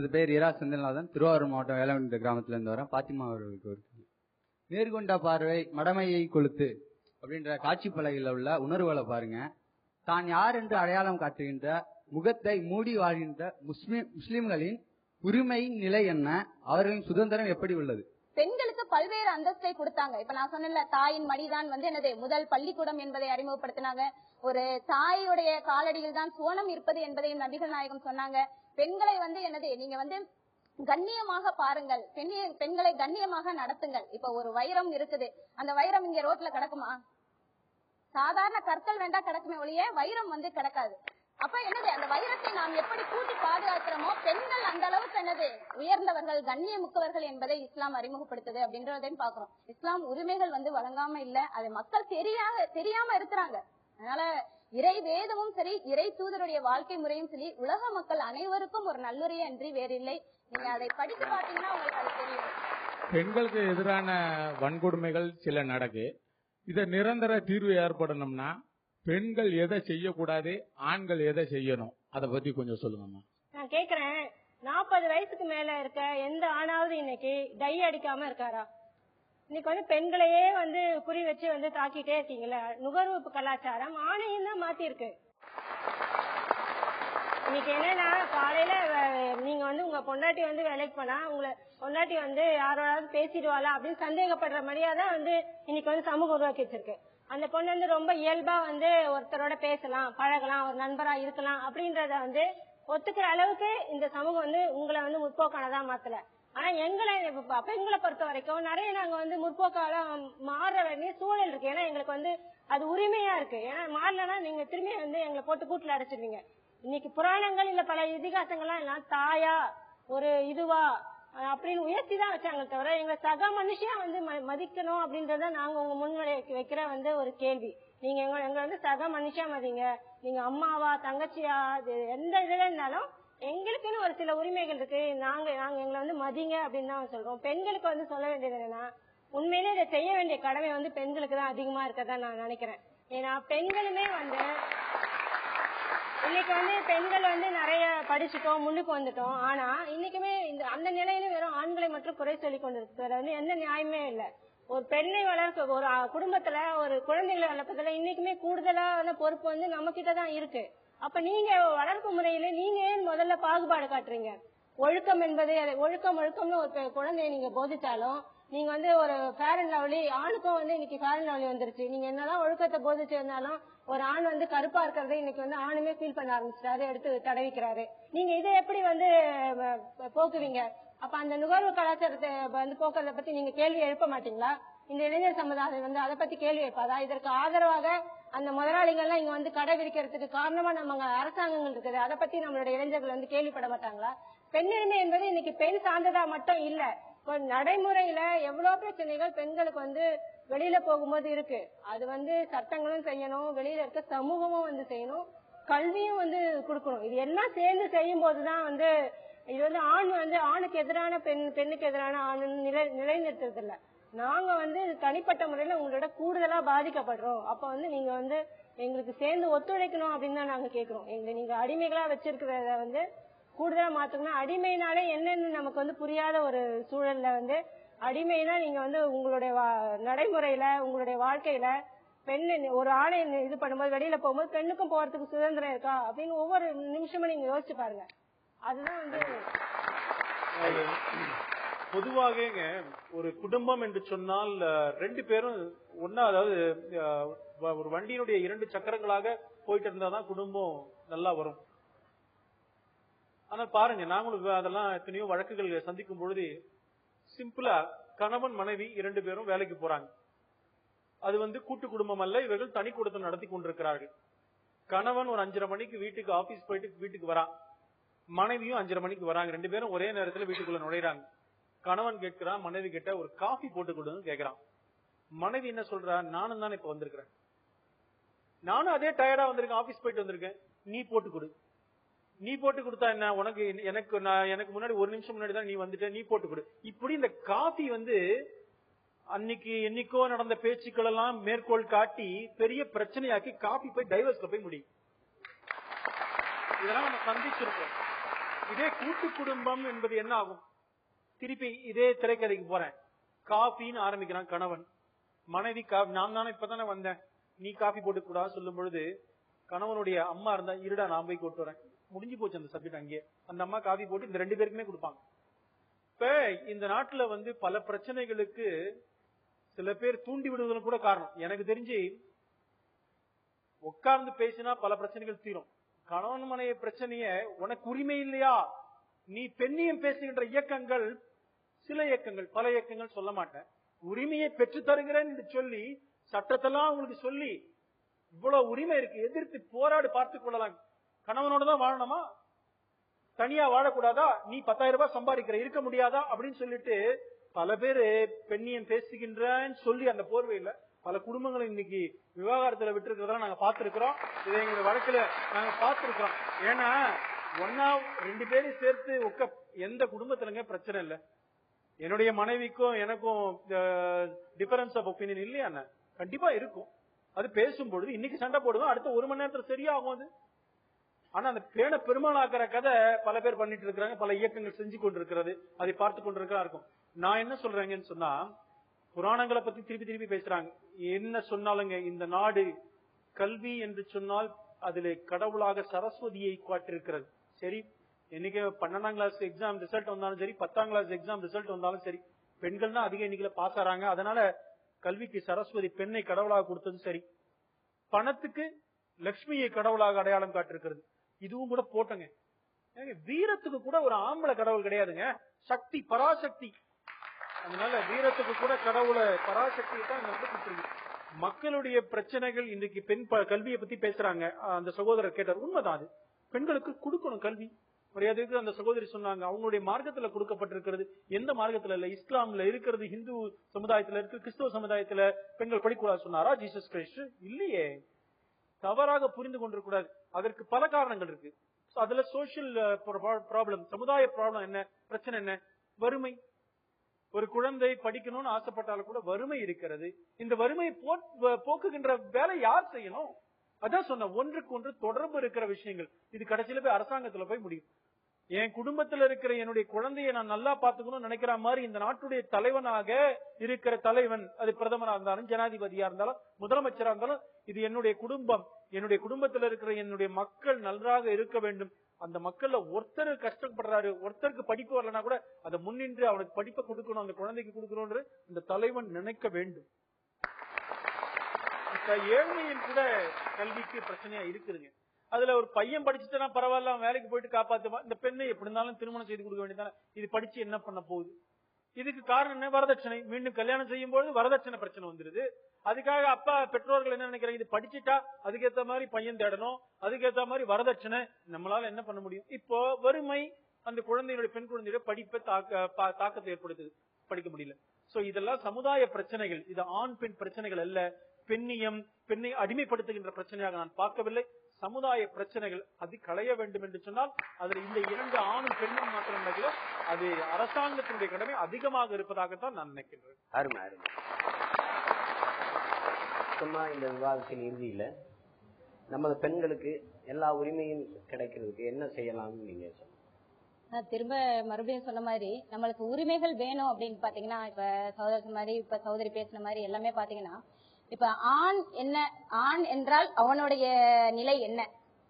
அது பேர் இரா செந்தில்நாதன். திருவாரூர் மாவட்டம் வேளாண்மை கிராமத்துல இருந்து வரேன் பாத்திமா அவர்களுக்கு ஒரு நேர்கொண்ட பார்வை மடமையை கொளுத்து அப்படின்ற காட்சி பலகையில் உள்ள உணர்வுகளை பாருங்க. தான் யார் என்று அடையாளம் காட்டுகின்ற முகத்தை மூடி வாழ்கின்ற முஸ்லிம் முஸ்லிம்களின் உரிமையின் நிலை என்ன? அவர்களின் சுதந்திரம் எப்படி உள்ளது? பெண்களுக்கு பல்வேறு அந்தஸ்தை கொடுத்தாங்க. இப்ப நான் சொன்னேன்ல தாயின் மடிதான் வந்து என்னது முதல் பள்ளிக்கூடம் என்பதை அறிமுகப்படுத்தினாங்க. ஒரு தாயுடைய காலடியில் தான் சோனம் இருப்பது என்பதை நபிகள் நாயகம் சொன்னாங்க. பெண்களை வந்து என்னது நீங்க வந்து கண்ணியமாக பாருங்கள். பெண்ணிய பெண்களை கண்ணியமாக நடத்துங்கள். இப்ப ஒரு வைரம் இருக்குது. அந்த வைரம் இங்க ரோட்ல கிடக்குமா? சாதாரண கற்கள் வேண்டா கிடக்குமே ஒழிய வைரம் வந்து கிடக்காது. அப்ப என்னது அந்த வைரத்தை நாம் எப்படி கூட்டி பாதுகாக்கிறோமோ பெண்கள் அந்த அளவுக்கு என்னது உயர்ந்தவர்கள் கண்ணியமுக்கவர்கள் என்பதை இஸ்லாம் அறிமுகப்படுத்துது அப்படின்றதையும் பாக்குறோம் இஸ்லாம் உரிமைகள் வந்து வழங்காம இல்ல அது மக்கள் தெரியாத தெரியாம இருக்கிறாங்க. அதனால இறை வேதமும் சரி இறை தூதருடைய வாழ்க்கை முறையும் சரி உலக மக்கள் அனைவருக்கும் ஒரு நல்லுரையே அன்றி வேறில்லை நீங்க அதை படித்து பாத்தீங்கன்னா உங்களுக்கு அது தெரியும். பெண்களுக்கு எதிரான வன்கொடுமைகள் சில நடக்கு. இத நிரந்தர தீர்வு ஏற்படணும்னா பெண்கள் எதை செய்யக்கூடாது ஆண்கள் எதை செய்யணும்? அத பத்தி கொஞ்சம் சொல்லுங்கம்மா. நான் கேக்குறேன். நாற்பது வயசுக்கு மேல இருக்க எந்த ஆணாவது இன்னைக்கு டை அடிக்காம இருக்காரா? இன்னைக்கு வந்து பெண்களையே வந்து குறி வச்சு வந்து தாக்கிட்டே இருக்கீங்களா நுகர்வு கலாச்சாரம் ஆணையும் தான் மாத்திருக்கு இன்னைக்கு என்னன்னா காலையில நீங்க வந்து உங்க பொண்டாட்டி வந்து வேலைக்கு போனா உங்களை பொண்டாட்டி வந்து யாரோடாவது பேசிடுவாளா அப்படின்னு சந்தேகப்படுற மாதிரியா தான் வந்து இன்னைக்கு வந்து சமூகம் உருவாக்கி வச்சிருக்கு. அந்த பொண்ணு வந்து ரொம்ப இயல்பா வந்து ஒருத்தரோட பேசலாம் பழகலாம் ஒரு நண்பரா இருக்கலாம் அப்படின்றத வந்து ஒத்துக்கிற அளவுக்கு இந்த சமூகம் வந்து உங்களை வந்து முற்போக்கானதா மாத்தல. ஆனா எங்களை அப்ப எங்களை பொறுத்த வரைக்கும் நிறைய நாங்க வந்து முற்போக்கால மாற வேண்டிய சூழல் இருக்கு. ஏன்னா எங்களுக்கு வந்து அது உரிமையா இருக்கு. ஏன்னா மாறலன்னா நீங்க திரும்பி வந்து எங்களை போட்டு கூட்டுல அடைச்சிருவீங்க. இன்னைக்கு புராணங்கள் இல்ல பல இதிகாசங்கள்லாம் எல்லாம் தாயா ஒரு இதுவா அப்படின்னு உயர்த்தி தான் வச்சாங்க தவிர எங்க சக மனுஷியா வந்து ம- மதிக்கணும் அப்படின்றத நாங்க உங்க முன்னிலை வைக்கிற வந்து ஒரு கேள்வி. நீங்க எங்க எங்க வந்து சக மனுஷியா மதிங்க. நீங்க அம்மாவா தங்கச்சியா எந்த இதுல இருந்தாலும் எங்களுக்குன்னு ஒரு சில உரிமைகள் இருக்கு. நாங்க நாங்க எங்களை வந்து மதிங்க அப்படின்னு தான் சொல்றோம். பெண்களுக்கு வந்து சொல்ல வேண்டியது என்னன்னா உண்மையிலே இதை செய்ய வேண்டிய கடமை வந்து பெண்களுக்கு தான் அதிகமா இருக்கதா நான் நினைக்கிறேன். ஏன்னா பெண்களுமே வந்து இன்னைக்கு வந்து பெண்கள் வந்து நிறைய படிச்சுட்டோம் முன்னுக்கு வந்துட்டோம். ஆனா இன்னைக்குமே இந்த அந்த நிலையில வெறும் ஆண்களை மட்டும் குறை சொல்லி கொண்டிருக்கிறது. வந்து எந்த நியாயமே இல்ல. ஒரு பெண்ணை வளர்க்க ஒரு குடும்பத்துல ஒரு குழந்தைகளை வளர்ப்பதுல இன்னைக்குமே கூடுதலான பொறுப்பு வந்து நம்ம கிட்ட தான் இருக்கு. அப்ப நீங்க வளர்ப்பு முறையில நீங்க ஏன் முதல்ல பாகுபாடு காட்டுறீங்க? ஒழுக்கம் என்பது அது. ஒழுக்கம் ஒழுக்கம்னு ஒரு குழந்தைய நீங்க போதிச்சாலும் நீங்க வந்து ஒரு ஃபேர் அண்ட் லவ்லி ஆணுக்கும் வந்து இன்னைக்கு ஃபேர் அண்ட் லவ்லி வந்துருச்சு. நீங்க என்னதான் ஒழுக்கத்தை போதிச்சிருந்தாலும் ஒரு ஆண் வந்து கருப்பா இருக்கிறத இன்னைக்கு வந்து ஆணுமே ஃபீல் பண்ண ஆரம்பிச்சிட்டாரு எடுத்து தடவிக்கிறாரு. நீங்க இதை எப்படி வந்து போக்குவீங்க? அப்ப அந்த நுகர்வு கலாச்சாரத்தை வந்து போக்குறத பத்தி நீங்க கேள்வி எழுப்ப மாட்டீங்களா? இந்த இளைஞர் சமுதாயம் வந்து அதை பத்தி கேள்வி எழுப்பாதா? இதற்கு ஆதரவாக அந்த முதலாளிகள்லாம் இங்க வந்து கடை விரிக்கிறதுக்கு காரணமா நம்ம அரசாங்கங்கள் இருக்குது. அதை பத்தி நம்மளுடைய இளைஞர்கள் வந்து கேள்விப்பட மாட்டாங்களா? பெண்ணுரிமை என்பது இன்னைக்கு பெண் சார்ந்ததா மட்டும் இல்ல இப்போ நடைமுறையில எவ்வளவு பிரச்சனைகள் பெண்களுக்கு வந்து வெளியில போகும்போது இருக்கு. அது வந்து சட்டங்களும் செய்யணும் வெளியில இருக்க சமூகமும் வந்து செய்யணும் கல்வியும் வந்து கொடுக்கணும். இது எல்லாம் சேர்ந்து செய்யும் போதுதான் வந்து இது வந்து ஆண் வந்து ஆணுக்கு எதிரான பெண் பெண்ணுக்கு எதிரான ஆண் நிலை நிலைநிறுத்துறது இல்லை நாங்க வந்து தனிப்பட்ட முறையில உங்களோட கூடுதலா பாதிக்கப்படுறோம். அப்ப வந்து நீங்க வந்து எங்களுக்கு சேர்ந்து ஒத்துழைக்கணும் அப்படின்னு தான் நாங்க கேக்குறோம். எங்க நீங்க அடிமைகளா வச்சிருக்கிறத வந்து கூடுதலா மாத்தணும் அடிமைனாலே என்னன்னு நமக்கு வந்து புரியாத ஒரு சூழல்ல வந்து அடிமைனா நீங்க வந்து உங்களுடைய வா- நடைமுறையில உங்களுடைய வாழ்க்கையில பெண் ஒரு ஆணை இது பண்ணும்போது வெளியில போகும்போது பெண்ணுக்கும் போறதுக்கு சுதந்திரம் இருக்கா? அப்படின்னு ஒவ்வொரு நிமிஷமும் நீங்க யோசிச்சு பாருங்க. அதுதான் வந்து பொதுவாகங்க ஒரு குடும்பம் என்று சொன்னால் ரெண்டு பேரும் ஒன்னா அதாவது வ- ஒரு வண்டியினுடைய இரண்டு சக்கரங்களாக போயிட்டு இருந்தாதான் குடும்பம் நல்லா வரும். ஆனா பாருங்க நாங்களும் அதெல்லாம் எத்தனையோ வழக்குகள் சந்திக்கும் பொழுது சிம்பிளா கணவன் மனைவி இரண்டு பேரும் வேலைக்கு போறாங்க. அது வந்து கூட்டு குடும்பம் அல்ல இவர்கள் தனி குடும்பம் நடத்தி கொண்டிருக்கிறார்கள். கணவன் ஒரு அஞ்சரை மணிக்கு வீட்டுக்கு ஆபீஸ் போயிட்டு வீட்டுக்கு வரான் மனைவியும் அஞ்சரை மணிக்கு வராங்க. ரெண்டு பேரும் ஒரே நேரத்துல வீட்டுக்குள்ள நுழையிறாங்க. கணவன் கேட்கிறான் மனைவி கிட்ட ஒரு காஃபி போட்டு கொடுன்னு கேக்குறான் மனைவி என்ன சொல்றா? நானும் தானே இப்ப வந்திருக்கிறேன். நானும் அதே டயர்டா வந்திருக்கேன் ஆபீஸ் போயிட்டு வந்திருக்கேன். நீ போட்டு கொடு. நீ போட்டு கொடுத்தா என்ன? உனக்கு எனக்கு நான் எனக்கு முன்னாடி ஒரு நிமிஷம் முன்னாடி தான் நீ வந்துட்ட நீ போட்டு கொடு. இப்படி இந்த காஃபி வந்து அன்னைக்கு என்னைக்கோ நடந்த பேச்சுக்கள் எல்லாம் மேற்கோள் காட்டி பெரிய பிரச்சனையாக்கி காஃபி போய் டைவர்ஸ்ல போய் முடியும். இதெல்லாம் நம்ம சந்திச்சிருக்கோம். இதே கூட்டு குடும்பம் என்பது என்ன ஆகும்? திருப்பி இதே திரைக்கதைக்கு போறேன். காஃபின்னு ஆரம்பிக்கிறான் கணவன். மனைவி காஃபி நான் தானே இப்பதானே வந்தேன். நீ காஃபி போட்டு கூடா சொல்லும் பொழுது கணவனுடைய அம்மா இருந்தா இருடா நான் போய் கொண்டு வரேன். முடிஞ்சு போச்சு அந்த சப்ஜெக்ட் அங்கேயே. அந்த அம்மா காஃபி போட்டு இந்த ரெண்டு பேருக்குமே கொடுப்பாங்க. இப்ப இந்த நாட்டுல வந்து பல பிரச்சனைகளுக்கு சில பேர் தூண்டி விடுவதும் கூட காரணம். எனக்கு தெரிஞ்சு உட்கார்ந்து பேசினா பல பிரச்சனைகள் தீரும். கணவன் மனைய பிரச்சனைய உனக்கு உரிமை இல்லையா? நீ பெண்ணியம் பேசுகின்ற இயக்கங்கள் சில இயக்கங்கள் பல இயக்கங்கள் சொல்ல மாட்டேன். உரிமையை பெற்று தருகிறேன் என்று சொல்லி சட்டத்தெல்லாம் உங்களுக்கு சொல்லி இவ்வளவு உரிமை இருக்கு. எதிர்த்து போராடி பார்த்துக் கொள்ளலாம். கணவனோட தான் வாழணுமா? தனியா வாழக்கூடாதா? நீ பத்தாயிரம் ரூபாய் சம்பாதிக்கிற இருக்க முடியாதா? அப்படின்னு சொல்லிட்டு பல பேரு பெண்ணியம் பேசுகின்றன்னு சொல்லி அந்த போர்வையில பல குடும்பங்களை இன்னைக்கு விவாகரத்துல விட்டு நாங்க பார்த்திருக்கிறோம். இதை எங்க வழக்குல நாங்க பார்த்திருக்கிறோம். ஏன்னா ஒன்னா ரெண்டு பேரையும் சேர்த்து உக்க எந்த குடும்பத்துலங்க பிரச்சனை இல்ல. என்னுடைய மனைவிக்கும் எனக்கும் டிஃபரன்ஸ் ஆஃப் ஒப்பீனியன் இல்லையா கண்டிப்பா இருக்கும். அது பேசும்பொழுது இன்னைக்கு சண்டை போடுவோம் அடுத்த ஒரு மணி நேரத்துல சரியாகும் அது. ஆனா அந்த பேண பெருமாளாக்குற கதை பல பேர் பண்ணிட்டு இருக்கிறாங்க பல இயக்கங்கள் செஞ்சு கொண்டிருக்கிறது அதை பார்த்து கொண்டிருக்கிறா இருக்கும். நான் என்ன சொல்றேங்கன்னு சொன்னா புராணங்களை பத்தி திருப்பி திருப்பி பேசுறாங்க. என்ன சொன்னாலுங்க இந்த நாடு கல்வி என்று சொன்னால் அதிலே கடவுளாக சரஸ்வதியை காட்டிருக்கிறது சரி என்னைக்கு பன்னெண்டாம் கிளாஸ் எக்ஸாம் ரிசல்ட் வந்தாலும் சரி பத்தாம் கிளாஸ் எக்ஸாம் ரிசல்ட் வந்தாலும் சரி பெண்கள் தான் அதிக எண்ணிக்கையில பாஸ் ஆறாங்க. அதனால கல்விக்கு சரஸ்வதி பெண்ணை கடவுளாக கொடுத்தது சரி. பணத்துக்கு லட்சுமியை கடவுளாக அடையாளம் காட்டிருக்கிறது இதுவும் கூட போட்டங்க. வீரத்துக்கு கூட ஒரு ஆம்பளை கடவுள் கிடையாதுங்க. சக்தி பராசக்தி. அதனால வீரத்துக்கு கூட கடவுளை பராசக்தியை தான் இங்க வந்து மக்களுடைய பிரச்சனைகள் இன்னைக்கு பெண் ப- கல்வியை பத்தி பேசுறாங்க. அந்த சகோதரர் கேட்டார் உண்மைதான் அது. பெண்களுக்கு கொடுக்கணும் கல்வி. மரியாதைக்கு அந்த சகோதரி சொன்னாங்க அவங்களுடைய மார்க்கத்துல கொடுக்கப்பட்டிருக்கிறது. எந்த மார்க்கத்துல இல்ல? இஸ்லாம்ல இருக்கிறது ஹிந்து சமுதாயத்துல இருக்கு கிறிஸ்தவ சமுதாயத்துல பெண்கள் படிக்கூடாது சொன்னாரா? Jesus Christ? இல்லையே. தவறாக புரிந்து கொண்டிருக்கூடாது அதற்கு பல காரணங்கள் இருக்கு. அதுல சோசியல் ப்ராப்ளம் uh, சமுதாய ப்ராப்ளம் என்ன? பிரச்சனை என்ன? வறுமை. ஒரு குழந்தை படிக்கணும்னு ஆசைப்பட்டாலும் கூட வறுமை இருக்கிறது. இந்த வறுமையை போ- போக்குகின்ற வேலை யார் செய்யணும்? அதான் சொன்ன ஒன்றுக்கு ஒன்று தொடர்பு இருக்கிற விஷயங்கள். இது கடைசியில போய் அரசாங்கத்துல போய் முடியும். என் குடும்பத்துல இருக்கிற என்னுடைய குழந்தையை நான் நல்லா பாத்துக்கணும்னு நினைக்கிற மாதிரி இந்த நாட்டுடைய தலைவனாக இருக்கிற தலைவன் அது பிரதமரா இருந்தாலும் ஜனாதிபதியா இருந்தாலும் முதலமைச்சரா இருந்தாலும் இது என்னுடைய குடும்பம். என்னுடைய குடும்பத்துல இருக்கிற என்னுடைய மக்கள் நன்றாக இருக்க வேண்டும். அந்த மக்கள்ல ஒருத்தர் கஷ்டப்படுறாரு ஒருத்தருக்கு படிப்பு வரலன்னா கூட அதை முன்னின்று அவனுக்கு படிப்பை கொடுக்கணும் அந்த குழந்தைக்கு கொடுக்கணும்னு இந்த தலைவன் நினைக்க வேண்டும். ஏழ்மையும் கூட கல்விக்கு பிரச்சனையா இருக்குதுங்க. அதுல ஒரு பையன் படிச்சுட்டா பரவாயில்ல வேலைக்கு போயிட்டு காப்பாத்துவா. இந்த பெண்ணை எப்படி இருந்தாலும் திருமணம் செய்து கொடுக்க வேண்டியதானே இது படிச்சு என்ன பண்ண போகுது? இதுக்கு காரணம் என்ன? வரதட்சணை. மீண்டும் கல்யாணம் செய்யும் பொழுது வரதட்சணை பிரச்சனை வந்துருது. அதுக்காக அப்பா பெற்றோர்கள் என்ன நினைக்கிறாங்க? இது படிச்சுட்டா அதுக்கேத்த மாதிரி பையன் தேடணும். அதுக்கேத்த மாதிரி வரதட்சணை. நம்மளால என்ன பண்ண முடியும்? இப்போ வறுமை அந்த குழந்தையுடைய பெண் குழந்தையுடைய படிப்பை தாக்க தாக்கத்தை ஏற்படுத்துது. படிக்க முடியல. சோ இதெல்லாம் சமுதாய பிரச்சனைகள். இது ஆண் பெண் பிரச்சனைகள் அல்ல. பெண்ணியம் பெண்ணை அடிமைப்படுத்துகின்ற பிரச்சனையாக நான் பார்க்கவில்லை. சமுதாய பிரச்சனைகள் அது களைய வேண்டும் என்று சொன்னால் அதுல இந்த இரண்டு ஆணும் பெண்ணும் மாத்திரம் அது அரசாங்கத்தினுடைய கடமை அதிகமாக இருப்பதாகத்தான் நான் நினைக்கின்றேன். அருமை அருமை. சும்மா இந்த விவாதத்தின் இறுதியில நமது பெண்களுக்கு எல்லா உரிமையும் கிடைக்கிறதுக்கு என்ன செய்யலாம்னு நீங்க சொல்லுங்க நான் திரும்ப மறுபடியும் சொன்ன மாதிரி நம்மளுக்கு உரிமைகள் வேணும் அப்படின்னு பாத்தீங்கன்னா இப்ப சகோதரி மாதிரி இப்ப சகோதரி பேசின மாதிரி எல்லாமே பாத்தீங்கன்னா இப்ப ஆண் என்ன ஆண் என்றால் அவனுடைய நிலை என்ன?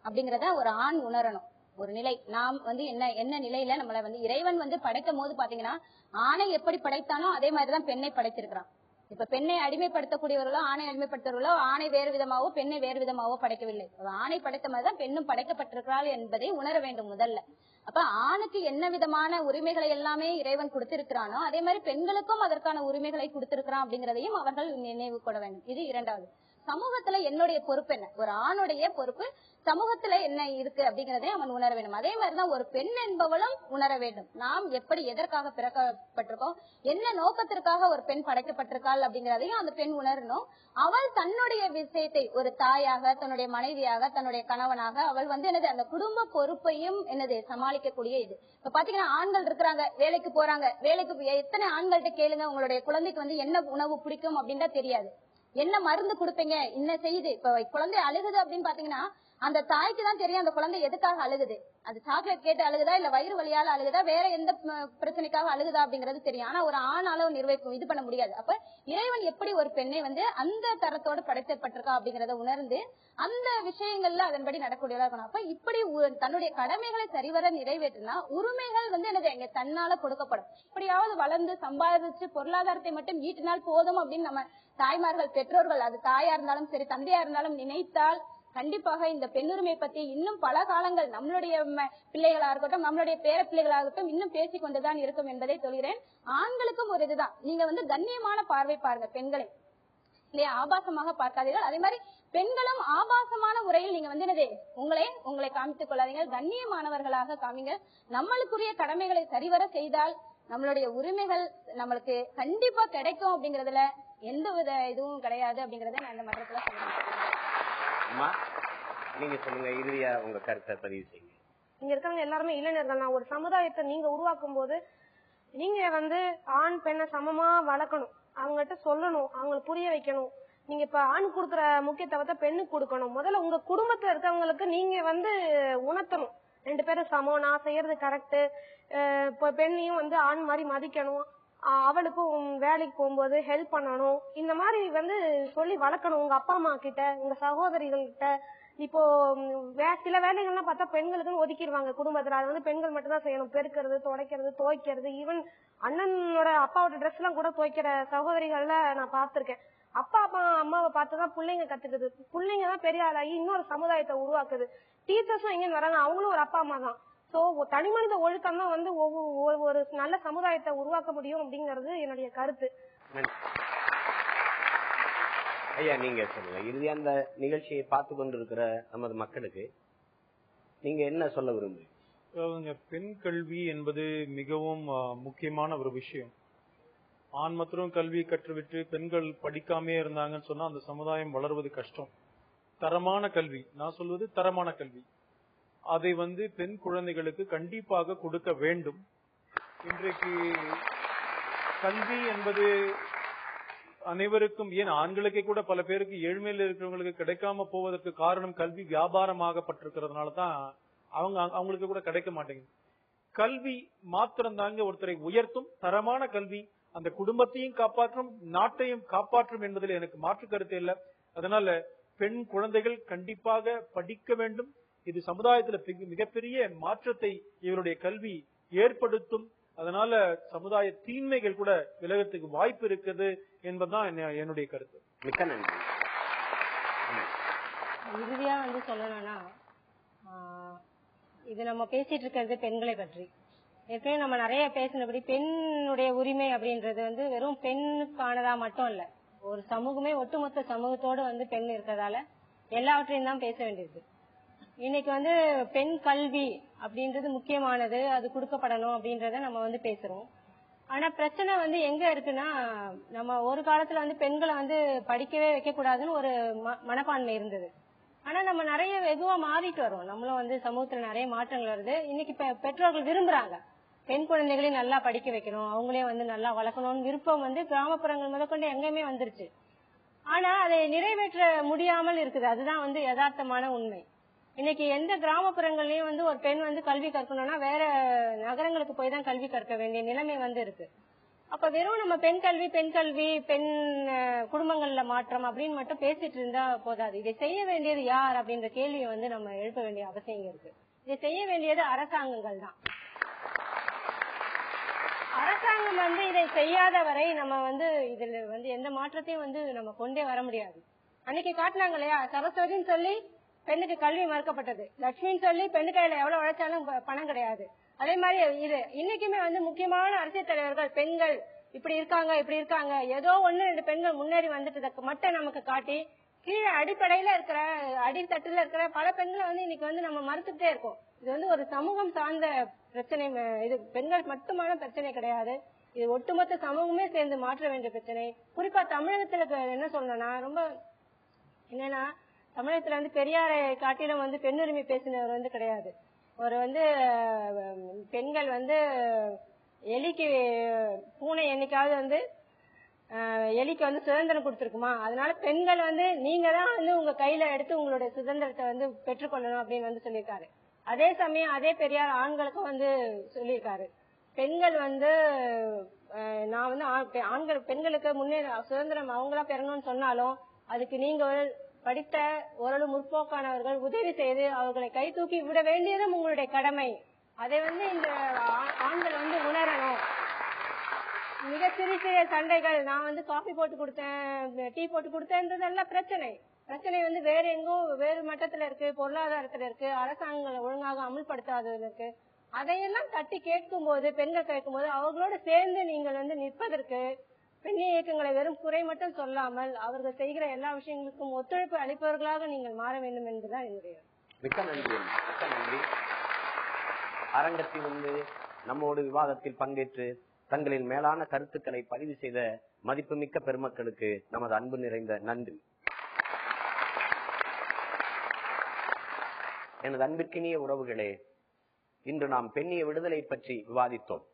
அப்படிங்கறத ஒரு ஆண் உணரணும். ஒரு நிலை. நாம் வந்து என்ன என்ன நிலையில நம்மள வந்து இறைவன் வந்து படைக்கும் போது பாத்தீங்கன்னா ஆணை எப்படி படைத்தானோ அதே மாதிரிதான் பெண்ணை படைத்திருக்கிறான். இப்ப பெண்ணை அடிமைப்படுத்தக்கூடியவர்களோ ஆணை அடிமைப்படுத்தவர்களோ ஆணை வேறு விதமாவோ பெண்ணை வேறு விதமாவோ படைக்கவில்லை. ஆணை படைத்த மாதிரிதான் பெண்ணும் படைக்கப்பட்டிருக்கிறாள் என்பதை உணர வேண்டும் முதல்ல. அப்ப ஆணுக்கு என்ன விதமான உரிமைகளை எல்லாமே இறைவன் கொடுத்திருக்கிறானோ அதே மாதிரி பெண்களுக்கும் அதற்கான உரிமைகளை கொடுத்திருக்கிறான் அப்படிங்கறதையும் அவர்கள் நினைவு கொள்ள வேண்டும். இது இரண்டாவது. சமூகத்துல என்னுடைய பொறுப்பு என்ன? ஒரு ஆணுடைய பொறுப்பு சமூகத்துல என்ன இருக்கு அப்படிங்கறதையும் அவன் உணர வேண்டும். அதே மாதிரிதான் ஒரு பெண் என்பவளும் உணர வேண்டும். நாம் எப்படி எதற்காக பிறக்கப்பட்டிருக்கோம்? என்ன நோக்கத்திற்காக ஒரு பெண் படைக்கப்பட்டிருக்காள் அப்படிங்கறதையும் அந்த பெண் உணரணும். அவள் தன்னுடைய விஷயத்தை ஒரு தாயாக தன்னுடைய மனைவியாக தன்னுடைய கணவனாக அவள் வந்து என்னது? அந்த குடும்ப பொறுப்பையும் என்னது? சமாளிக்கக்கூடிய இது. இப்ப பாத்தீங்கன்னா ஆண்கள் இருக்கிறாங்க வேலைக்கு போறாங்க வேலைக்கு எத்தனை ஆண்கள்ட்ட கேளுங்க? உங்களுடைய குழந்தைக்கு வந்து என்ன உணவு பிடிக்கும் அப்படின்னா தெரியாது. என்ன மருந்து கொடுப்பீங்க என்ன செய்யுது? இப்ப குழந்தை அழுகுது அப்படின்னு பாத்தீங்கன்னா அந்த தாய்க்கு தான் தெரியும் அந்த குழந்தை எதுக்காக அழுகுது? அது சாக்லேட் கேட்டு அழுகுதா இல்ல வயிறு வழியால அழுகுதா வேற எந்த பிரச்சனைக்காக அழுகுதா அப்படிங்கிறது தெரியும். ஆனா ஒரு ஆணால நிர்வகிக்கும் இது பண்ண முடியாது. அப்ப இறைவன் எப்படி ஒரு பெண்ணை வந்து அந்த தரத்தோட படைக்கப்பட்டிருக்கா அப்படிங்கறத உணர்ந்து அந்த விஷயங்கள்ல அதன்படி நடக்கூடியதா இருக்கணும். அப்ப இப்படி தன்னுடைய கடமைகளை சரிவர நிறைவேற்றினா உரிமைகள் வந்து எனக்கு எங்க தன்னால கொடுக்கப்படும். இப்படியாவது வளர்ந்து சம்பாதிச்சு பொருளாதாரத்தை மட்டும் ஈட்டினால் போதும் அப்படின்னு நம்ம தாய்மார்கள் பெற்றோர்கள் அது தாயா இருந்தாலும் சரி தந்தையா இருந்தாலும் நினைத்தால் கண்டிப்பாக இந்த பெண்ணுரிமை பத்தி இன்னும் பல காலங்கள் நம்மளுடைய பிள்ளைகளா இருக்கட்டும் நம்மளுடைய பேர பிள்ளைகளாக இருக்கட்டும் இன்னும் பேசிக் கொண்டுதான் இருக்கும் என்பதை சொல்கிறேன். ஆண்களுக்கும் ஒரு இதுதான். நீங்க வந்து கண்ணியமான பார்வை பாருங்க பெண்களை. இல்லையா? ஆபாசமாக பார்க்காதீர்கள். அதே மாதிரி பெண்களும் ஆபாசமான முறையில் நீங்க வந்து என்னது? உங்களே உங்களை காமித்துக் கொள்ளாதீங்க. கண்ணியமானவர்களாக காமிங்க. நம்மளுக்குரிய கடமைகளை சரிவர செய்தால் நம்மளுடைய உரிமைகள் நம்மளுக்கு கண்டிப்பா கிடைக்கும் அப்படிங்கறதுல எந்த வித இதுவும் கிடையாது அப்படிங்கறத நான் இந்த மன்றத்துல சொல்றேன். அம்மா நீங்க சொல்லுங்க இறுதியா உங்க கருத்தை பதிவு செய்யுங்க. இங்க இருக்கவங்க எல்லாருமே இளைஞர்கள். தான் ஒரு சமுதாயத்தை நீங்க உருவாக்கும் போது நீங்க வந்து ஆண் பெண்ணை சமமா வளர்க்கணும். அவங்ககிட்ட சொல்லணும் அவங்களை புரிய வைக்கணும். நீங்க இப்ப ஆண் கொடுக்குற முக்கியத்துவத்தை பெண்ணுக்கு கொடுக்கணும். முதல்ல உங்க குடும்பத்துல இருக்கவங்களுக்கு நீங்க வந்து உணர்த்தணும். ரெண்டு பேரும் சமம் நான் செய்யறது கரெக்ட் இப்போ பெண்ணையும் வந்து ஆண் மாதிரி மதிக்கணும். அவளுக்கும் வேலைக்கு போகும்போது ஹெல்ப் பண்ணணும். இந்த மாதிரி வந்து சொல்லி வளர்க்கணும். உங்க அப்பா அம்மா கிட்ட உங்க சகோதரிகள் கிட்ட. இப்போ சில வேலைகள்லாம் பார்த்தா பெண்களுக்குன்னு ஒதுக்கிடுவாங்க குடும்பத்துல. அது வந்து பெண்கள் மட்டும் தான் செய்யணும். பெருக்கிறது துடைக்கிறது துவைக்கிறது. ஈவன் அண்ணனோட அப்பாவோட ட்ரெஸ் எல்லாம் கூட துவைக்கிற சகோதரிகள்ல நான் பார்த்திருக்கேன். அப்பா அப்பா அம்மாவை பார்த்துதான் பிள்ளைங்க கத்துக்குது. பிள்ளைங்க தான் பெரிய ஆளாகி இன்னொரு சமுதாயத்தை உருவாக்குது. டீச்சர்ஸும் எங்க வராங்க. அவங்களும் ஒரு அப்பா அம்மா தான். சோ தனி மனித ஒழுக்கம் தான் வந்து ஒவ்வொரு ஒரு- நல்ல சமுதாயத்தை உருவாக்க முடியும் அப்படிங்கிறது என்னுடைய கருத்து. ஐயா நீங்க சொல்லுங்க. இறுதியா அந்த நிகழ்ச்சியை பார்த்து கொண்டிருக்கிற நமது மக்களுக்கு நீங்க என்ன சொல்ல விரும்புறீங்க? பெண் கல்வி என்பது மிகவும் முக்கியமான ஒரு விஷயம். ஆண் மாத்திரம் கல்வி கற்றுவிட்டு பெண்கள் படிக்காமே இருந்தாங்கன்னு சொன்னா அந்த சமுதாயம் வளர்வது கஷ்டம். தரமான கல்வி. நான் சொல்வது தரமான கல்வி. அதை வந்து பெண் குழந்தைகளுக்கு கண்டிப்பாக கொடுக்க வேண்டும். இன்றைக்கு கல்வி என்பது அனைவருக்கும் ஏன் ஆண்களுக்கே கூட பல பேருக்கு ஏழ்மையில் இருக்கிறவங்களுக்கு கிடைக்காம போவதற்கு காரணம் கல்வி வியாபாரமாகப்பட்டிருக்கிறதுனால தான் அவங்க அவங்களுக்கு கூட கிடைக்க மாட்டேங்குது. கல்வி மாத்திரம் தாங்க ஒருத்தரை உயர்த்தும். தரமான கல்வி அந்த குடும்பத்தையும் காப்பாற்றும் நாட்டையும் காப்பாற்றும் என்பதில் எனக்கு மாற்று கருத்து இல்லை. அதனால பெண் குழந்தைகள் கண்டிப்பாக படிக்க வேண்டும். இது சமுதாயத்துல மிக- மிகப்பெரிய மாற்றத்தை இவருடைய கல்வி ஏற்படுத்தும். அதனால சமுதாய தீன்மைகள் கூட விலகத்துக்கு வாய்ப்பு இருக்குது என்பதுதான் என்ன- என்னுடைய கருத்து. மிக்க நன்றி. இறுதியா வந்து சொல்லணும்னா ஆஹ், இது நம்ம பேசிட்டு இருக்கிறது பெண்களை பற்றி. ஏற்கனவே நம்ம நிறைய பேசினபடி பெண்ணுடைய உரிமை அப்படின்றது வந்து வெறும் பெண்ணுக்கானதா மட்டும் இல்ல. ஒரு சமூகமே ஒட்டுமொத்த சமூகத்தோடு வந்து பெண் இருக்கிறதால எல்லாவற்றையும் தான் பேச வேண்டியது. இன்னைக்கு வந்து பெண் கல்வி அப்படின்றது முக்கியமானது அது கொடுக்கப்படணும் அப்படின்றத நம்ம வந்து பேசுறோம். ஆனா பிரச்சனை வந்து எங்க இருக்குன்னா நம்ம ஒரு காலத்துல வந்து பெண்களை வந்து படிக்கவே வைக்க கூடாதுன்னு ஒரு ம- மனப்பான்மை இருந்தது. ஆனா நம்ம நிறைய வெகுவா மாறிட்டு வரோம் நம்மளும் வந்து சமூகத்துல நிறைய மாற்றங்கள் வருது. இன்னைக்கு பெற்றோர்கள் விரும்புறாங்க. பெண் குழந்தைகளையும் நல்லா படிக்க வைக்கணும். அவங்களே வந்து நல்லா வளர்க்கணும்னு விருப்பம் வந்து கிராமப்புறங்கள் முதற்கொண்டு எங்கேயுமே வந்துருச்சு. ஆனா அதை நிறைவேற்ற முடியாமல் இருக்குது. அதுதான் வந்து யதார்த்தமான உண்மை. இன்னைக்கு எந்த கிராமப்புறங்கள்லயும் வந்து ஒரு பெண் வந்து கல்வி கற்கணும்னா வேற நகரங்களுக்கு போய் தான் கல்வி கற்க வேண்டிய நிலைமை வந்து இருக்கு. அப்ப வெறும் நம்ம பெண் கல்வி பெண் கல்வி பெண் குடும்பங்கள்ல மாற்றம் அப்படின்னு மட்டும் பேசிட்டு இருந்தா போதாது. இதை செய்ய வேண்டியது யார் அப்படின்ற கேள்வியை வந்து நம்ம எழுப்ப வேண்டிய அவசியம் இருக்கு. இதை செய்ய வேண்டியது அரசாங்கங்கள் தான். அரசாங்கம் வந்து இதை செய்யாத வரை நம்ம வந்து இதுல வந்து எந்த மாற்றத்தையும் வந்து நம்ம கொண்டே வர முடியாது. அன்னைக்கு காட்டினாங்க இல்லையா? சரஸ்வதின்னு சொல்லி பெண்ணுக்கு கல்வி மறுக்கப்பட்டது. லட்சுமின்னு சொல்லி பெண்ணு கையில எவ்வளவு உழைச்சாலும் பணம் கிடையாது. அதே மாதிரி இது இன்னைக்குமே வந்து முக்கியமான அரசியல் தலைவர்கள் பெண்கள் இப்படி இருக்காங்க இப்படி இருக்காங்க. ஏதோ ஒண்ணு ரெண்டு பெண்கள் முன்னேறி வந்துட்டதுக்கு மட்டும் நமக்கு காட்டி கீழே அடிப்படையில இருக்கிற அடித்தட்டுல இருக்கிற பல பெண்களை வந்து இன்னைக்கு வந்து நம்ம மறுத்துட்டே இருக்கோம். இது வந்து ஒரு சமூகம் சார்ந்த பிரச்சனை இது பெண்கள் மட்டுமான பிரச்சனை கிடையாது. இது ஒட்டுமொத்த சமூகமே சேர்ந்து மாற்ற வேண்டிய பிரச்சனை. குறிப்பா தமிழகத்துல என்ன சொல்லணும்னா ரொம்ப என்னன்னா தமிழகத்துல வந்து பெரியாரை காட்டிலும் வந்து பெண்ணுரிமை பேசினவர் வந்து கிடையாது. ஒரு வந்து பெண்கள் வந்து எலிக்கு பூனை என்னைக்காவது வந்து எலிக்கு வந்து சுதந்திரம் கொடுத்துருக்குமா? அதனால பெண்கள் வந்து நீங்க தான் வந்து உங்க கையில எடுத்து உங்களுடைய சுதந்திரத்தை வந்து பெற்றுக்கொள்ளணும் அப்படின்னு வந்து சொல்லியிருக்காரு. அதே சமயம் அதே பெரியார் ஆண்களுக்கும் வந்து சொல்லியிருக்காரு. பெண்கள் வந்து நான் வந்து ஆண்கள் பெண்களுக்கு முன்னேற சுதந்திரம் அவங்களா பெறணும்னு சொன்னாலும் அதுக்கு நீங்க படித்த ஓரளவு முற்போக்கானவர்கள் உதவி செய்து அவர்களை கை தூக்கி விட வேண்டியதும் உங்களுடைய கடமை. அதை வந்து இந்த ஆ- ஆண்கள் வந்து உணரணும். மிக சிறு சிறிய சண்டைகள். நான் வந்து காஃபி போட்டு கொடுத்தேன் டீ போட்டு கொடுத்தேன்றதெல்லாம் பிரச்சனை. பிரச்சனை வந்து வேற எங்கோ வேறு மட்டத்துல இருக்கு பொருளாதாரத்துல இருக்கு அரசாங்கங்கள் ஒழுங்காக அமல்படுத்தாததுல இருக்கு. அதையெல்லாம் தட்டி கேட்கும் போது பெண்கள் கேட்கும் போது அவங்களோட சேர்ந்து நீங்கள் வந்து நிற்பதற்கு பெண் இயக்கங்களை வெறும் குறை மட்டும் சொல்லாமல் அவர்கள் செய்கிற எல்லா விஷயங்களுக்கும் ஒத்துழைப்பு அளிப்பவர்களாக நீங்கள் மாற வேண்டும் என்பதுதான் என்னுடைய மிக்க நன்றி. மிக்க நன்றி. அரங்கத்தில் வந்து நம்மோடு விவாதத்தில் பங்கேற்று தங்களின் மேலான கருத்துக்களை பதிவு செய்த மதிப்புமிக்க பெருமக்களுக்கு நமது அன்பு நிறைந்த நன்றி. எனது அன்பிற்கினிய உறவுகளே இன்று நாம் பெண்ணிய விடுதலை பற்றி விவாதித்தோம்.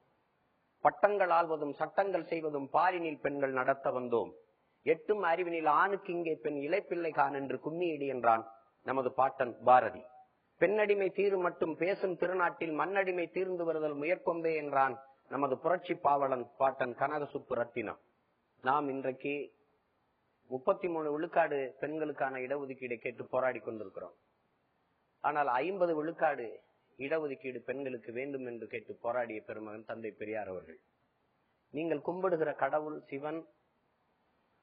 பட்டங்கள் ஆள்வதும் சட்டங்கள் செய்வதும் பாரினில் பெண்கள் நடத்த வந்தோம். எட்டும் அறிவினில் ஆணுக்கு இங்கே பெண் இளைப்பிள்ளை கான் என்று கும்மியடி என்றான் நமது பாட்டன் பாரதி. பெண்ணடிமை தீரும் மட்டும் பேசும் திருநாட்டில் மண்ணடிமை தீர்ந்து வருதல் முயற்கொம்பே என்றான் நமது புரட்சி பாவலன் பாட்டன் கனகசுப்பு ரத்தினம் நாம் இன்றைக்கு முப்பத்தி மூணு விழுக்காடு பெண்களுக்கான இடஒதுக்கீடை கேட்டு போராடி கொண்டிருக்கிறோம். ஆனால் ஐம்பது விழுக்காடு இடஒதுக்கீடு பெண்களுக்கு வேண்டும் என்று கேட்டு போராடிய பெருமகன் தந்தை பெரியார் அவர்கள். நீங்கள் கும்பிடுகிற கடவுள் சிவன்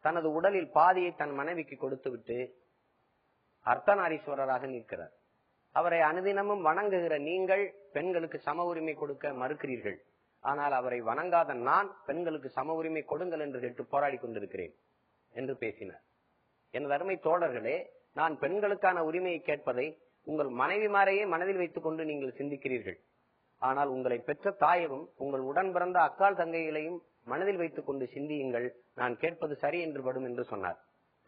தனது உடலில் பாதியை தன் மனைவிக்கு கொடுத்துவிட்டு அர்த்தநாரீஸ்வரராக நிற்கிறார். அவரை அனுதினமும் வணங்குகிற நீங்கள் பெண்களுக்கு சம உரிமை கொடுக்க மறுக்கிறீர்கள். ஆனால் அவரை வணங்காத நான் பெண்களுக்கு சம உரிமை கொடுங்கள் என்று கேட்டு போராடி கொண்டிருக்கிறேன் என்று பேசினார். எனது அருமை தோழர்களே நான் பெண்களுக்கான உரிமையை கேட்பதை உங்கள் மனைவிமாரையே மனதில் வைத்துக் கொண்டு நீங்கள் சிந்திக்கிறீர்கள். ஆனால் உங்களை பெற்ற தாயவும் உங்கள் உடன் பிறந்த அக்கால் தங்கைகளையும் மனதில் வைத்துக் கொண்டு சிந்தியுங்கள். நான் கேட்பது சரி என்று படும் என்று சொன்னார்.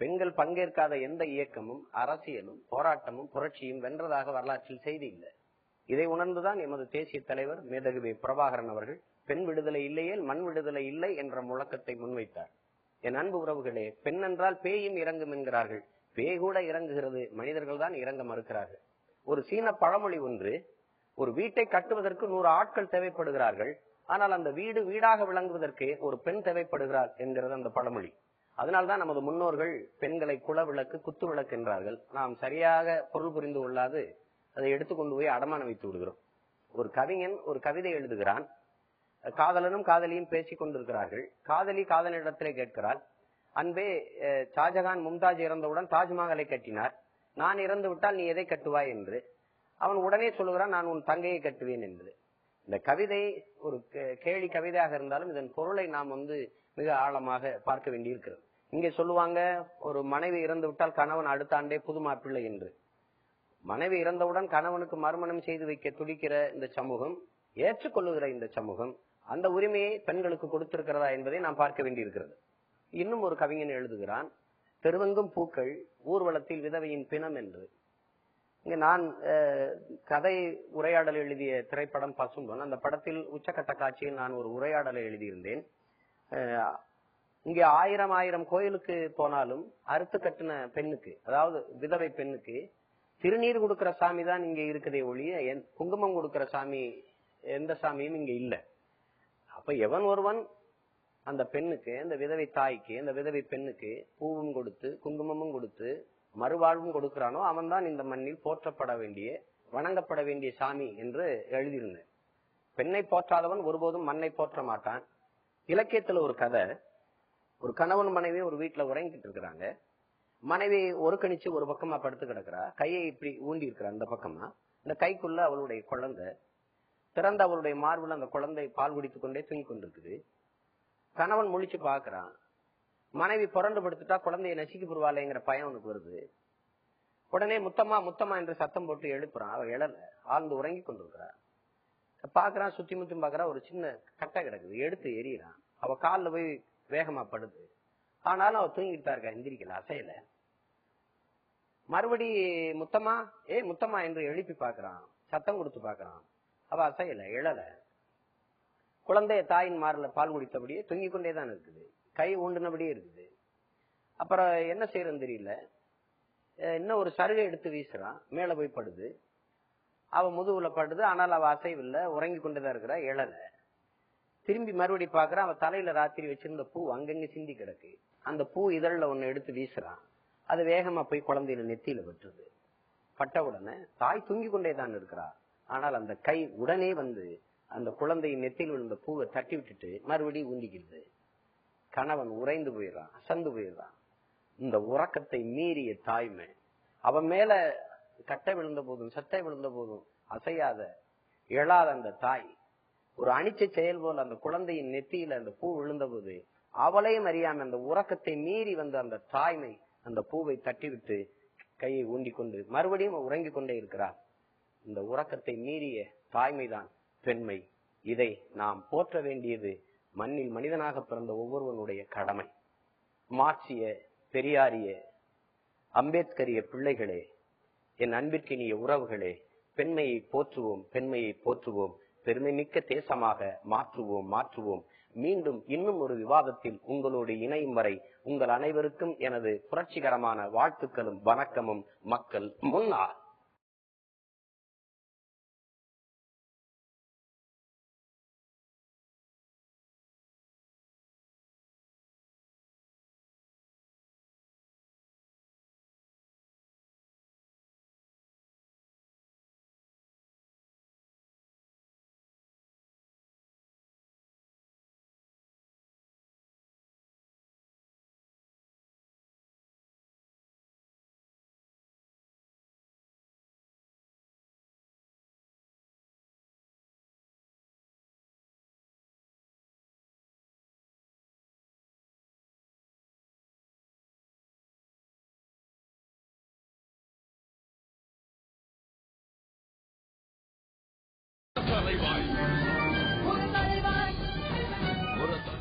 பெண்கள் பங்கேற்காத எந்த இயக்கமும் அரசியலும் போராட்டமும் புரட்சியும் வென்றதாக வரலாற்றில் செய்தி இல்லை. இதை உணர்ந்துதான் எமது தேசிய தலைவர் மேதகுவி பிரபாகரன் அவர்கள் பெண் விடுதலை இல்லையேல் மண் விடுதலை இல்லை என்ற முழக்கத்தை முன்வைத்தார். என் அன்பு உறவுகளே பெண் என்றால் பேயும் இறங்கும் என்கிறார்கள். பேய் கூட இறங்குகிறது மனிதர்கள் தான் இறங்க மறுக்கிறார்கள். ஒரு சீன பழமொழி ஒன்று ஒரு வீட்டை கட்டுவதற்கு நூறு ஆட்கள் தேவைப்படுகிறார்கள் ஆனால் அந்த வீடு வீடாக விளங்குவதற்கு ஒரு பெண் தேவைப்படுகிறார் என்கிறது அந்த பழமொழி. அதனால்தான் நமது முன்னோர்கள் பெண்களை குல விளக்கு குத்து விளக்கு என்றார்கள். நாம் சரியாக பொருள் புரிந்து கொள்ளாது அதை எடுத்துக்கொண்டு போய் அடமானம் வைத்து விடுகிறோம். ஒரு கவிஞன் ஒரு கவிதை எழுதுகிறான். காதலனும் காதலியும் பேசிக் கொண்டிருக்கிறார்கள். காதலி காதலிடத்திலே கேட்கிறாள் அன்பே ஷாஜகான் மும்தாஜ் இறந்தவுடன் தாஜ்மஹாலை கட்டினார். நான் இறந்து விட்டால் நீ எதை கட்டுவாய் என்று. அவன் உடனே சொல்லுகிறான் நான் உன் தங்கையை கட்டுவேன் என்று. இந்த கவிதை ஒரு கே- கேலி கவிதையாக இருந்தாலும் இதன் பொருளை நாம் வந்து மிக ஆழமாக பார்க்க வேண்டியிருக்கிறது. இங்கே சொல்லுவாங்க ஒரு மனைவி இறந்து விட்டால் கணவன் அடுத்த ஆண்டே புது மாப்பிள்ளை என்று. மனைவி இறந்தவுடன் கணவனுக்கு மறுமணம் செய்து வைக்க துடிக்கிற இந்த சமூகம் ஏற்றுக்கொள்ளுகிற இந்த சமூகம் அந்த உரிமையை பெண்களுக்கு கொடுத்திருக்கிறதா என்பதை நாம் பார்க்க வேண்டியிருக்கிறது. இன்னும் ஒரு கவிஞன் எழுதுகிறான் தெருவெங்கும் பூக்கள் ஊர்வலத்தில் விதவையின் பிணம் என்று. இங்க நான் கதை உரையாடல் எழுதிய திரைப்படம் பசும்பொன். அந்த படத்தில் உச்சக்கட்ட காட்சியில் நான் ஒரு உரையாடலை எழுதியிருந்தேன். இங்கே ஆயிரம் ஆயிரம் கோயிலுக்கு போனாலும் அறுத்து கட்டின பெண்ணுக்கு அதாவது விதவை பெண்ணுக்கு திருநீர் கொடுக்கிற சாமி தான் இங்க இருக்குதே ஒழிய என்- குங்குமம் கொடுக்கிற சாமி எந்த சாமியும் இங்க இல்லை. அப்ப எவன் ஒருவன் அந்த பெண்ணுக்கு அந்த விதவை தாய்க்கு அந்த விதவை பெண்ணுக்கு பூவும் கொடுத்து குங்குமமும் கொடுத்து மறுவாழ்வும் கொடுக்கிறானோ அவன் தான் இந்த மண்ணில் போற்றப்பட வேண்டிய வணங்கப்பட வேண்டிய சாமி என்று எழுதியிருந்தேன் பெண்ணை போற்றாதவன் ஒருபோதும் மண்ணை போற்ற மாட்டான். இலக்கியத்துல ஒரு கதை. ஒரு கணவன் மனைவி ஒரு வீட்டுல உறங்கிட்டு இருக்கிறாங்க. மனைவி ஒரு கணிச்சு ஒரு பக்கமா படுத்து கிடக்குறா. கையை இப்படி ஊண்டி இருக்கிறா அந்த பக்கமா. இந்த கைக்குள்ள அவளுடைய குழந்தை. திறந்த அவளுடைய மார்பில் அந்த குழந்தை பால் குடித்துக் கொண்டே தூங்கி கொண்டிருக்குது. கணவன் முழிச்சு பாக்குறான் மனைவி புரண்டு படுத்துட்டா குழந்தைய நசுக்கி புருவாளேங்கிற பயம் அவனுக்கு வருது. உடனே முத்தம்மா முத்தம்மா என்று சத்தம் போட்டு எழுப்புறான். அவ எழல. ஆழ்ந்து உறங்கி கொண்டிருக்கிறா பாக்குறான் சுத்தி முத்தி பாக்குறா ஒரு சின்ன கட்டை கிடக்குது. எடுத்து எரியறான் அவ கால்ல போய் வேகமா படுது. ஆனாலும் அவ தூங்கிட்டு தான் இருக்கா எந்திரிக்கல அசையல. மறுபடி முத்தம்மா ஏ முத்தம்மா என்று எழுப்பி பாக்குறான் சத்தம் கொடுத்து பாக்குறான் அவ அசையல எழல. குழந்தைய தாயின் மார்ல பால் குடித்தபடியே தொங்கிக் கொண்டே தான் இருக்குது. கை ஊண்டினபடியே இருக்குது. அப்புறம் என்ன செய்யறதுன்னு தெரியல. இன்னும் ஒரு சருகை எடுத்து வீசுறான். மேல போய் படுது. அவ முதுகுல படுது. ஆனால் அவ அசைவில்லை. உறங்கி கொண்டுதான் இருக்கிறா. எழல. திரும்பி மறுபடி பார்க்குறான். அவ தலையில ராத்திரி வச்சிருந்த பூ அங்கங்க சிந்தி கிடக்கு. அந்த பூ இதழில் ஒன்று எடுத்து வீசுறான். அது வேகமா போய் குழந்தையில நெத்தியில விட்டுருது பட்ட உடனே தாய் தூங்கி கொண்டே தான் இருக்கிறா. ஆனால் அந்த கை உடனே வந்து அந்த குழந்தையின் நெத்தியில் விழுந்த பூவை தட்டி விட்டுட்டு மறுபடியும் ஊண்டிக்கிறது கணவன் உறைந்து போயிடுறான் அசந்து போயிடுறான். இந்த உறக்கத்தை மீறிய தாய்மை அவன் மேல கட்டை விழுந்த போதும் சட்டை விழுந்த போதும் அசையாத எழாத அந்த தாய் ஒரு அணிச்ச செயல் போல அந்த குழந்தையின் நெத்தியில அந்த பூ விழுந்தபோது அவளையும் அறியாம அந்த உறக்கத்தை மீறி வந்த அந்த தாய்மை அந்த பூவை தட்டிவிட்டு கையை ஊண்டிக் கொண்டு மறுபடியும் உறங்கிக் கொண்டே இருக்கிறார். இந்த உறக்கத்தை மீறிய தாய்மைதான் பெண்மை. இதை நாம் போற்ற வேண்டியது மண்ணில் மனிதனாக பிறந்த ஒவ்வொருவனுடைய கடமை. மார்க்சிய பெரியாரிய அம்பேத்கரிய பிள்ளைகளே என் அன்பிற்கினிய உறவுகளே பெண்மையை போற்றுவோம் பெண்மையை போற்றுவோம் பெருமை மிக்க தேசமாக மாற்றுவோம் மாற்றுவோம். மீண்டும் இன்னும் ஒரு விவாதத்தில் உங்களோடு இணையும் வரை உங்கள் அனைவருக்கும் எனது புரட்சிகரமான வாழ்த்துக்களும் வணக்கமும். மக்கள் முன்னாள். Levi.